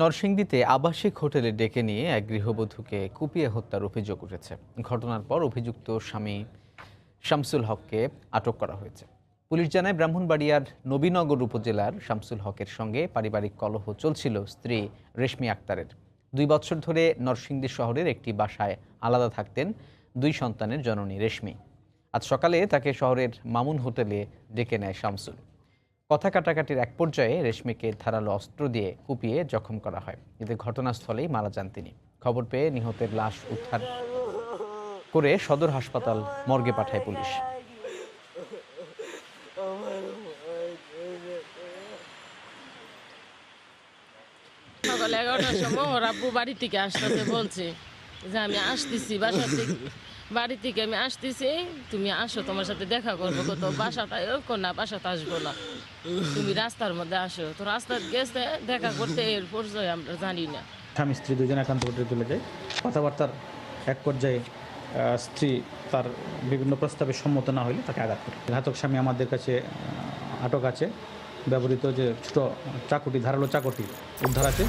নরসিংদীতে আবাসিক হোটেলে ডেকে নিয়ে এক গৃহবধূকে কুপিয়ে হত্যার অভিযোগ উঠেছে। ঘটনার পর অভিযুক্ত স্বামী শামসুল হককে আটক করা হয়েছে। পুলিশ জানায়, ব্রাহ্মণবাড়িয়ার নবীনগর উপজেলার শামসুল হকের সঙ্গে পারিবারিক কলহ চলছিল স্ত্রী রেশমি আক্তারের। দুই বছর ধরে নরসিংদী শহরের একটি বাসায় আলাদা থাকতেন দুই সন্তানের জননী রেশমি। আজ সকালে তাকে শহরের মামুন হোটেলে ডেকে নেয় শামসুল। কথা কাটাকাটির এক পর্যায়ে রেশমিকে ধারালো অস্ত্র দিয়ে কুপিয়ে জখম করা হয়। এতে ঘটনাস্থলেই মারা যান তিনি। খবর পেয়ে নিহতের লাশ উদ্ধার করে সদর হাসপাতাল মর্গে পাঠায় পুলিশ। সকাল এগারোটার সময় ওর আব্বু বাড়ি থেকে আসতেছে বলছে। যে আমি আসতেছি বাসা থেকে বাড়ি থেকে আমি আসতেছি, তুমি আসো, তোমার সাথে দেখা করব। কত বাসাটা এরকম না, বাসাতে আসব না। তুমি রাস্তার মধ্যে আসো। তো রাস্তায় গেছে, দেখা করতে এর পরিচয় আমরা জানি না। স্বামী, স্ত্রী দুজন একান্ত হোটেলে চলে যায়। কথাবার্তার এক পর্যায়ে স্ত্রী তার বিভিন্ন প্রস্তাবে সম্মত না হলে তাকে আঘাত করে। ঘাতক স্বামী আমাদের কাছে আটক আছে। ব্যবহৃত যে ছোট চাকুটি, ধারালো চাকুটি উদ্ধার আছে।